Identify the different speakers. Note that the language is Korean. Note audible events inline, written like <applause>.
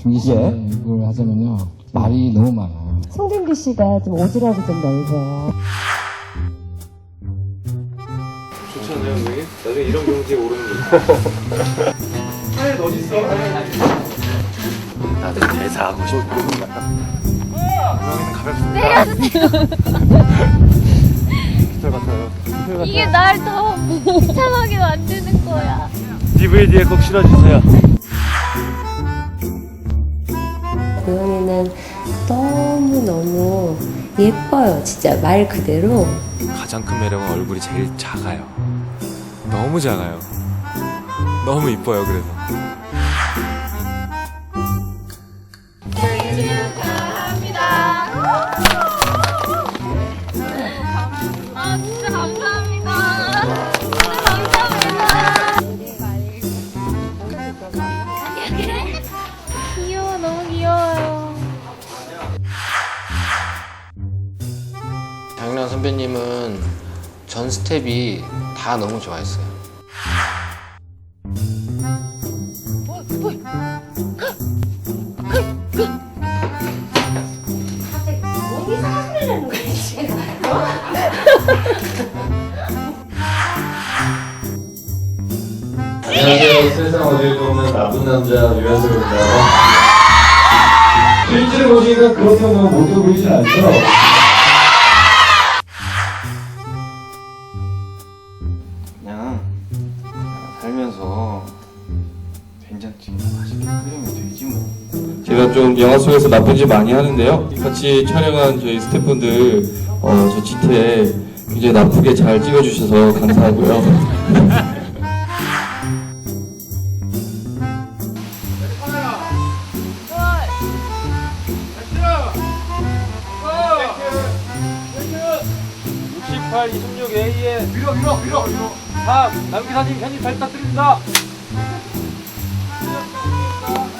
Speaker 1: 중기 씨 이걸 하자면요 말이 너무 많아.
Speaker 2: 송중기 씨가 좀 오지랖이 좀 넓어요.
Speaker 3: 좋지 않나요, 선생님? 나중에 이런 경지에 오르는 거. <laughs> 하얀 어딨어? 나도 대사하고 싶어. 깃털 같아요. 깃털 같아요.
Speaker 4: 이게 날 더 비참하게 만드는 거야. <laughs>
Speaker 3: DVD에 꼭 실어주세요.
Speaker 2: 고현이는 너무너무 예뻐요. 진짜 말 그대로.
Speaker 5: 가장 큰 매력은 얼굴이 제일 작아요. 너무 작아요. 너무 이뻐요, 그래서.
Speaker 4: 아 진짜 감사합니다. 감사합니다. 귀여워 너무 귀여워 요.
Speaker 6: 장윤아 선배님은 전 스텝이 다 너무 좋아했어요.
Speaker 7: 유현석입니다. 실제로 보시니까 그렇게 너무 못해 보이진 않죠?
Speaker 3: 끓이면 되지 뭐.
Speaker 7: 제가 좀 영화 속에서 나쁜 짓 많이 하는데요. 같이 촬영한 저희 스태프분들, 어, 저 지태 굉장히 나쁘게 잘 찍어주셔서 감사하고요.
Speaker 3: 밀어 밀어 밀어 밀어 3 남기사님 편집 잘 부탁드립니다 哦。